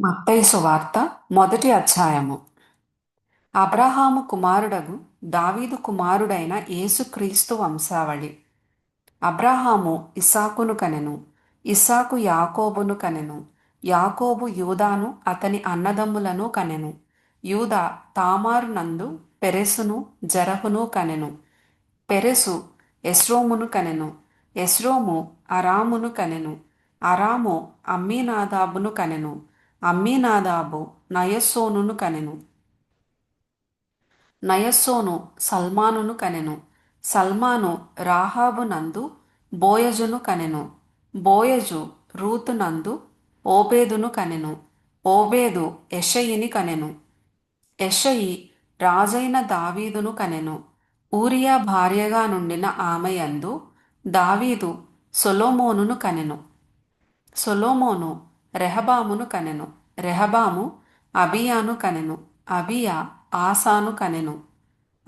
మత్తయి సువార్త మొదటి అధ్యాయము. అబ్రహాము కుమారుడగు దావీదు కుమారుడైన యేసుక్రీస్తు వంశావళి. అబ్రహాము ఇసాకును కనెను ఇస్సాకు యాకోబును కనెను యాకోబు యూదాను అతని అన్నదమ్ములను కనెను యూదా తామారు నందు పెరెసును జరహును కనెను పెరెసు ఎస్రోమును కనెను ఎస్రోము అరామును కనెను అరాము అమ్మీనాదాబును కనెను అమ్మీనాదాబు నయస్సోనును కనెను. నయస్సోను సల్మానును కనెను. సల్మాను రాహాబు నందు బోయజును కనెను. బోయజు రూతునందు ఓబేదును కనెను. ఓబేదు ఎషయిని కనెను. ఎషయి రాజైన దావీదును కనెను. ఊరియా భార్యగా నుండిన ఆమెయందు దావీదు సొలోమోనును కనెను. సొలోమోను రెహబామును కనెను. రెహబాము అబియాను కనెను. అబియా ఆసాను కనెను.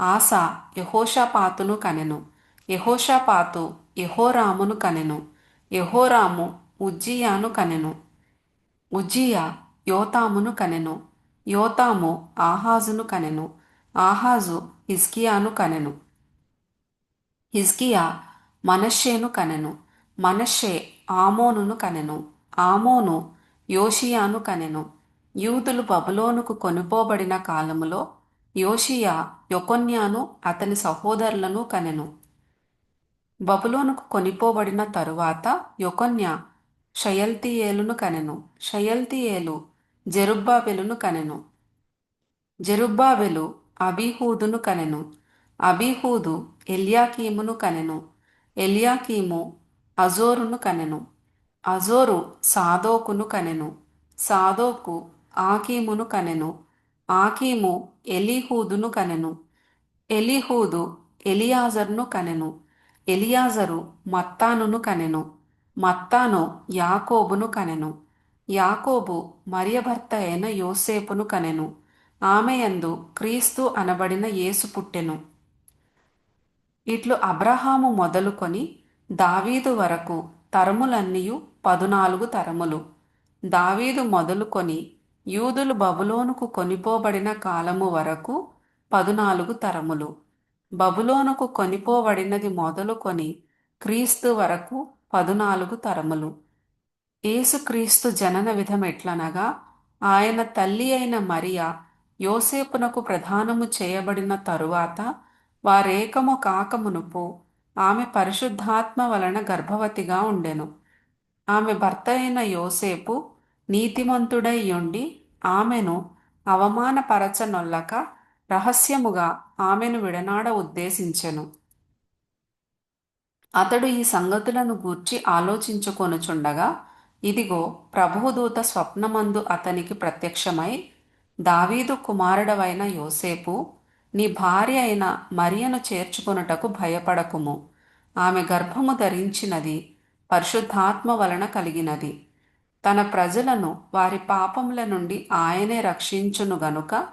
ఆసా యహోషాపాతును కనెను. యహోషాపాతు యహోరామును కనెను. యహోరాము ఉజ్జియాను కనెను. ఉజ్జియా యోతామును కనెను. యోతాము ఆహాజును కనెను. ఆహాజు హిజ్కియాను కనెను. హిజ్కియా మనషేను కనెను. మనషే ఆమోనును కనెను. ఆమోను యోషియాను కనెను. యూదులు బబులోనుకు కొనుపోబడిన కాలములో యోషియా యొకొన్యాను అతని సహోదరులను కనెను. బబులోనుకు కొనిపోబడిన తరువాత యొకొన్య షయల్తియేలును కనెను. షయల్తియేలు జెరుబ్బాబెలును కనెను. జెరుబ్బాబెలు అబీహూదును కనెను. అబీహూదు ఎల్యాకీమును కనెను. ఎల్యాకీము అజోరును కనెను. అజోరు సాదోకును కనెను. సాదోకు ఆకీమును కనెను. ఆకీము ఎలీహూదును కనెను. ఎలీహూదు ఎలియాజర్ను కనెను. ఎలియాజరు మత్తానును కనెను. మత్తాను యాకోబును కనెను. యాకోబు మరియభర్త అయిన యోసేపును కనెను. ఆమెయందు క్రీస్తు అనబడిన యేసు పుట్టెను. ఇట్లు అబ్రహాము మొదలుకొని దావీదు వరకు తరములన్నీయు పదునాలుగు తరములు. దావీదు మొదలుకొని యూదులు బబులోనుకు కొనిపోబడిన కాలము వరకు పదునాలుగు తరములు. బబులోనుకు కొనిపోబడినది మొదలుకొని క్రీస్తు వరకు పదునాలుగు తరములు. ఏసుక్రీస్తు జనన విధం ఎట్లనగా ఆయన తల్లి అయిన మరియా యోసేపునకు ప్రధానము చేయబడిన తరువాత వారేకము కాకమునుపు ఆమె పరిశుద్ధాత్మ వలన గర్భవతిగా ఉండెను. ఆమె భర్త అయిన యోసేపు నీతిమంతుడై ఉండి ఆమెను అవమానపరచనొల్లక రహస్యముగా ఆమెను విడనాడ ఉద్దేశించెను. అతడు ఈ సంగతులను గూర్చి ఆలోచించుకొనుచుండగా ఇదిగో ప్రభుదూత స్వప్నమందు అతనికి ప్రత్యక్షమై దావీదు కుమారుడవైన యోసేపు నీ భార్య అయిన మరియను చేర్చుకొనుటకు భయపడకుము. ఆమె గర్భము ధరించినది పరిశుద్ధాత్మ వలన కలిగినది. తన ప్రజలను వారి పాపముల నుండి ఆయనే రక్షించును గనుక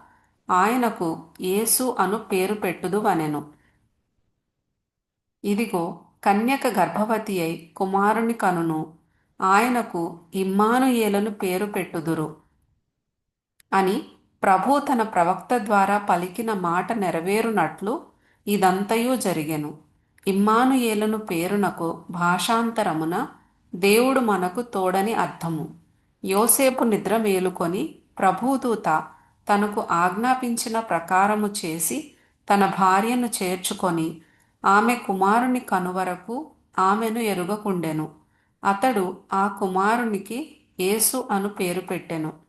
ఆయనకు యేసు అను పేరు పెట్టుదు వనెను. ఇదిగో కన్యక గర్భవతి అయి కుమారుని కనును. ఆయనకు ఇమ్మానుయేలను పేరు పెట్టుదురు. అని ప్రభు తన ప్రవక్త ద్వారా పలికిన మాట నెరవేరునట్లు ఇదంతయూ జరిగెను. ఇమ్మానుయేలను పేరునకు భాషాంతరమున దేవుడు మనకు తోడని అర్థము. యోసేపు నిద్ర మేలుకొని ప్రభుదూత తనకు ఆజ్ఞాపించిన ప్రకారము చేసి తన భార్యను చేర్చుకొని ఆమె కుమారుని కనువరకు ఆమెను ఎరుగకుండెను. అతడు ఆ కుమారునికి యేసు అను పేరు పెట్టెను.